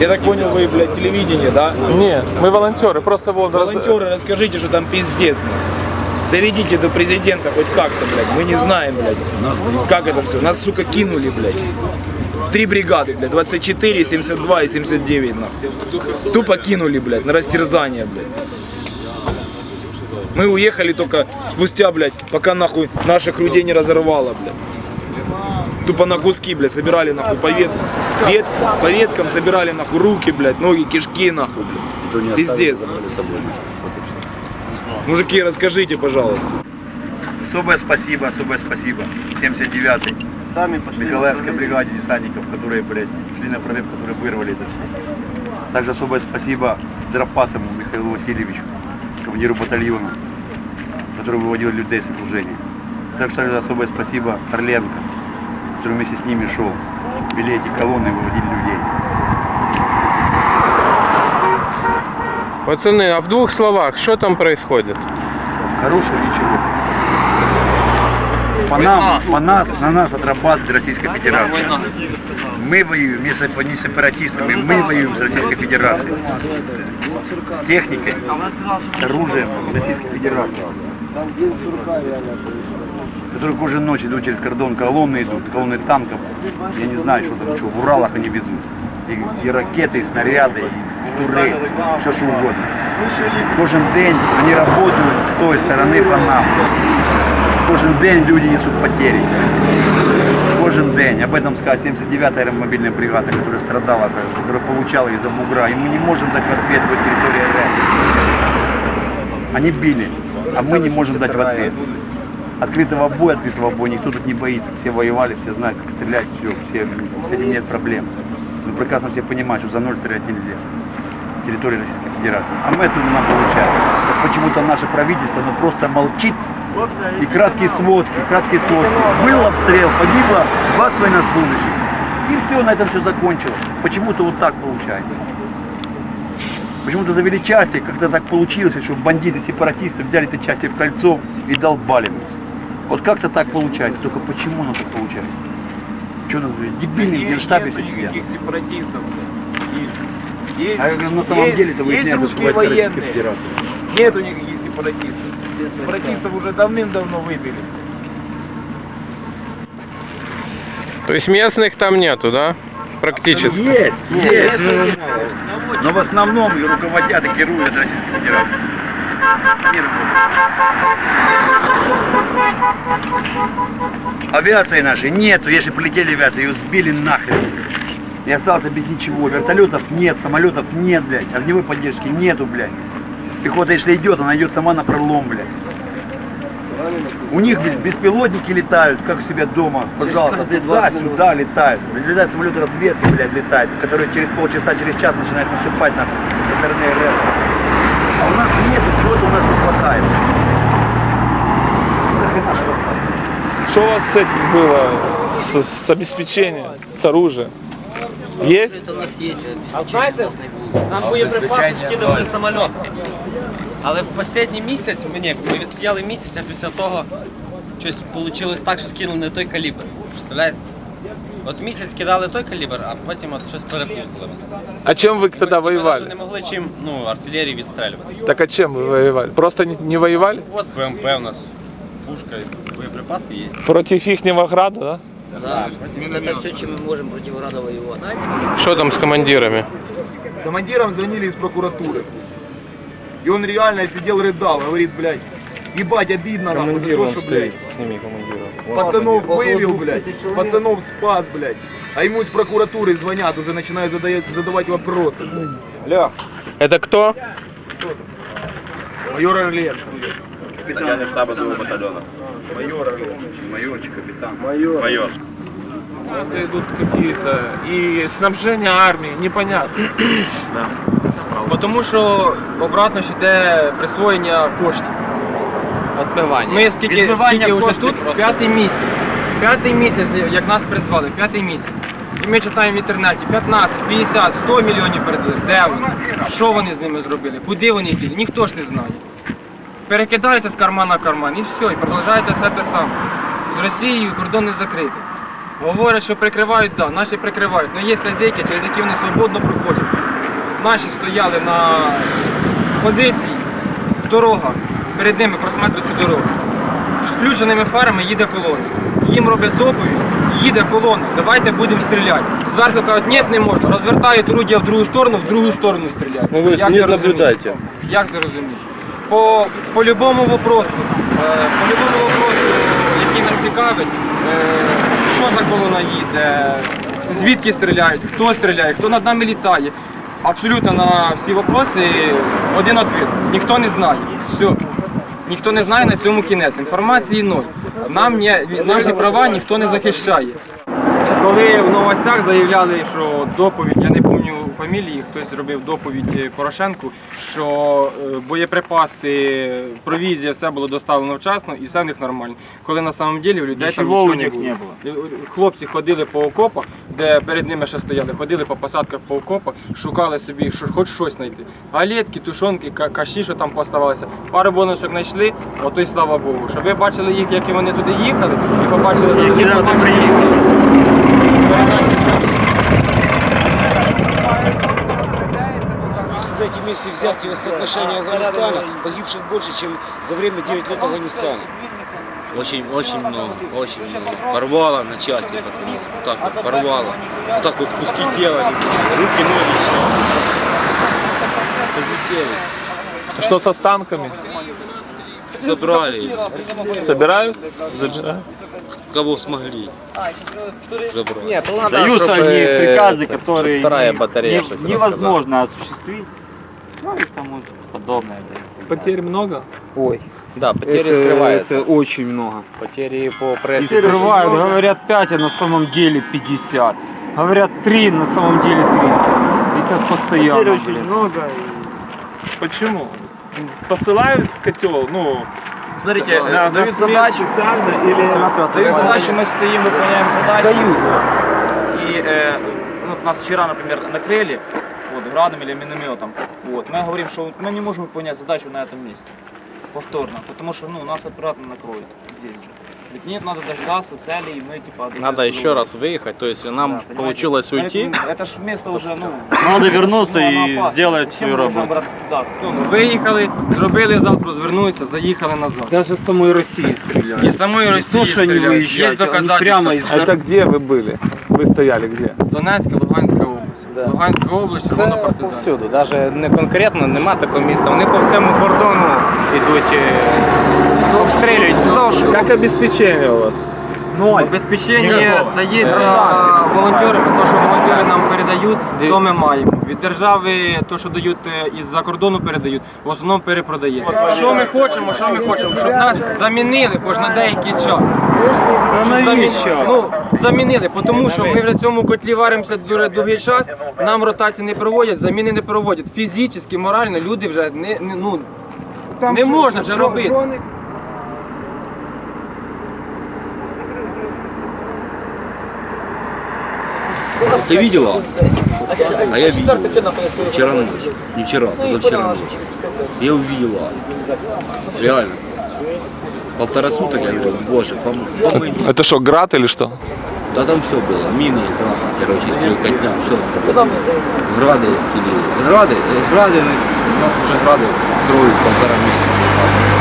Я так понял, вы, блядь, телевидение, да? Ні, ми волонтери, просто вон Волонтеры, расскажите, что там пиздец. Доведите до президента хоть как-то, блядь. Мы не знаем, блядь. Как это все? Нас, сука, кинули, блядь. Три бригады, блядь, 24, 72 и 79, нахуй. Тупо кинули, блядь, на растерзание, блядь. Мы уехали только спустя, блядь, пока нахуй наших людей не разорвало, блядь. Тупо на куски, блядь, собирали нахуй по. Вет, по веткам собирали нахуй руки, блядь, ноги, кишки, нахуй, блядь. Пиздец. Мужики, расскажите, пожалуйста. Особое спасибо, особое спасибо. 79-й. Сами Николаевской бригаде десантников, которые, блядь, шли на прорыв, которые вырвали это все. Также особое спасибо Дропатому Михаилу Васильевичу, командиру батальона, который выводил людей с окружения. Также, также особое спасибо Орленко, который вместе с ними шел. Вели эти колонны выводили людей. Пацаны, а в двух словах, что там происходит? Хорошего ничего. По нам, по нас, на нас отрабатывает Российская Федерация. Мы воюем не с, не с сепаратистами, мы воюем с Российской Федерацией. С техникой, с оружием Российской Федерации. Которые каждую ночь идут через кордон, колонны идут, колонны танков. Я не знаю, что там, что в Уралах они везут. И, и ракеты, и снаряды, и туры, все что угодно. Кожен день вони працюють з тої сторони по нам. Кожен день люди несут потери. Кожен день. Об этом сказала 79-я аэромобильная бригада, которая страдала, которая получала из-за бугра. И мы не можем дать в ответ по территории РФ. Они били, а мы не можем дать в ответ. Открытого боя, открытого боя никто тут не боится. Все воевали, все знают, как стрелять, все, все, с этим нет проблем. Но прекрасно все понимают, что за ноль стрелять нельзя территории Российской Федерации. А мы оттуда нам получаем. Почему-то наше правительство оно просто молчит. И краткие сводки, краткие сводки. Был обстрел, погибло 20 военнослужащих. И все, на этом все закончилось. Почему-то вот так получается. Почему-то завели части, как-то так получилось, что бандиты, сепаратисты взяли эти части в кольцо и долбали. Вот как-то так получается. Только почему оно так получается? Что у нас, блядь, дебильные в генштабе все сидят? никаких сепаратистов. Есть, А на самом есть- деле-то есть выясняется, что войска Российской. Федерации. Нету никаких сепаратистов. Сепаратистов уже давным-давно выбили. То есть местных там нету, да? Практически. Есть, есть. Но в основном и руководят и герои Российской Федерации. Авиации нашей нету, если полетели авиации, ее сбили нахрен. И остался без ничего. Вертолетов нет, самолетов нет, блядь. Огневой поддержки нету, блядь. Пехота, если идет, она идет сама на пролом, блядь. У них блядь, беспилотники летают, как у себя дома, пожалуйста, туда-сюда летают. Летают самолеты разведки, блядь, летают, которые через полчаса, через час начинают насыпать нахуй со стороны РФ. А у нас не хватает? Что у вас с этим было? С, с обеспечением, с оружием? Есть? Це у нас є А знаєте, нам боєприпаси скидували самоліт. Але в останній місяць, мені, ми відстояли місяць, а після того щось вийшло так, що скинули не той калібр. Представляєте? От місяць скидали той калібр, а потім от щось переплутали. А чем вы тогда Ми навіть воевали? не могли чим ну, артилерію відстрелювати. Так а чем вы воевали? Просто не, не воевали? От БМП у нас, пушка, боєприпаси є. Против ихнего града, да? Да. Это все, чем мы можем против Рада воевать. Что там с командирами? Командирам звонили из прокуратуры. И он реально сидел, рыдал, говорит, блядь, ебать, обидно нахуй за то, что, блядь, сними командира. пацанов вывел, блядь, пацанов спас, блядь. А ему из прокуратуры звонят, уже начинают задавать, задавать вопросы. Ля, Это кто? майор Орленко. Капитан штаба другого батальона. Майор Орленко. Майорчик, капитан. Майор. Майор. У нас идут какие-то и снабжение армии, непонятно. Тому що обратно ж йде присвоєння коштів. Відбивання. Ми скільки, Відбивання скільки вже коштів тут? просто. П'ятий місяць. П'ятий місяць, як нас призвали, п'ятий місяць. І ми читаємо в інтернеті 15, 50, 100 мільйонів передали. Де вони? Що вони з ними зробили? Куди вони йдуть? Ніхто ж не знає. Перекидається з кармана в карман і все, і продовжується все те саме. З Росією кордон не закритий. Говорять, що прикривають, так, да, наші прикривають. Але є лазейки, через які вони свободно проходять. Наші стояли на позиції, дорога, перед ними просматривається дорога. З включеними фарами їде колона. Їм роблять доповідь, їде колона, давайте будемо стріляти. Зверху кажуть, ні, не можна. Розвертають орудія в другу сторону, в другу сторону стріляють. Ну, ви Як не це розуміти? Як це розуміти? По, по любому вопросу, е, по любому вопросу, який нас цікавить, е, що за колона їде, звідки стріляють, хто стріляє, хто над нами літає. Абсолютно на всі вопроси один відповідь. Ніхто не знає. Все. Ніхто не знає на цьому кінець. Інформації ноль. Нам ні, наші права ніхто не захищає. Коли в новостях заявляли, що доповідь, я не пам'ятаю фамілії, хтось зробив доповідь е, Порошенку, що е, боєприпаси, провізія, все було доставлено вчасно і все в них нормально. Коли на самом деле у людей там нічого не було. Е, Хлопці ходили по окопах, де перед ними ще стояли, ходили по посадках по окопах, шукали собі що, хоч щось знайти. Галетки, тушонки, ка- каші, що там поставалися. Пару бонусок знайшли, ото й слава Богу. Щоб ви бачили їх, які вони туди їхали, і побачили, які вони приїхали. Если за эти месяцы взять его соотношение Афганистана, погибших больше, чем за время 9 лет Афганистана. Очень, очень много, очень много. Порвало на части, пацаны. Вот так вот порвало. Вот так вот куски тела, руки, ноги еще. Разлетелись. Что со станками? Забрали. Собирают? Забирают. Кого смогли. Забрали. Нет, надо, Даются чтобы, они приказы, это, которые вторая не- батарея не- щось невозможно осуществить. Ну и тому подобное. да. Потерь много? рассказала. Да, потери скрываются. очень много. Потери по И прессе. скрывают, говорят 5, а на самом деле 50. Говорят 3, на самом деле 30. И так постоянно. блин. много. Почему? Посылают в котел, ну, Смотрите, да, дают задачу специально или... Дают задачу, мы стоим, выполняем задачу. И э, ну, нас вчера, например, накрыли вот, градом или минометом. Вот. Мы говорим, что мы не можем выполнять задачу на этом месте. Повторно. Потому что ну, нас обратно накроют здесь же. Говорит, нет, надо дождаться цели, и мы типа... Надо еще раз выехать, то есть нам Да, получилось понимаете? уйти. Это, это ж место уже, ну... Надо вернуться ну, оно и опасно. сделать Всем свою нужно работу. обратно туда. Ну, Виїхали, зробили залп, розвернулися, заїхали назад. Даже с самой России стреляют. І з самої Не Росії то, что они стріляють. Є выезжают, они доказательства. прямо из Это где вы были? Вы стояли где? Донецька, Луганська область. Луганська область, червона партизанська. повсюду, навіть не конкретно нема такого міста. Вони по всьому кордону йдуть, е, обстрілюють. Вздовж. Как обеспечение у вас? Обезпечення дається волонтерам, те, що волонтери нам передають, то ми маємо. Від держави, те, що дають е, із-за кордону передають, в основному перепродається. Що ми хочемо, що ми хочемо? Щоб нас замінили хоч на деякий час. Щоб замі- Ну, замінили, тому що ми вже в цьому котлі варимося дуже довгий час, нам ротації не проводять, заміни не проводять. Фізично, морально люди вже не, не, ну, не можна вже робити. Ты видела? А я видел. Вчера ночью. Не вчера, позавчера ночью. Я увидела. Реально. Полтора суток я говорю, боже, пом- помоги. Это что, град или что? Да там все было. Мины, грады, короче, стрелкотня, все. Грады сидели. Грады, э, грады, у нас уже грады кроют полтора месяца.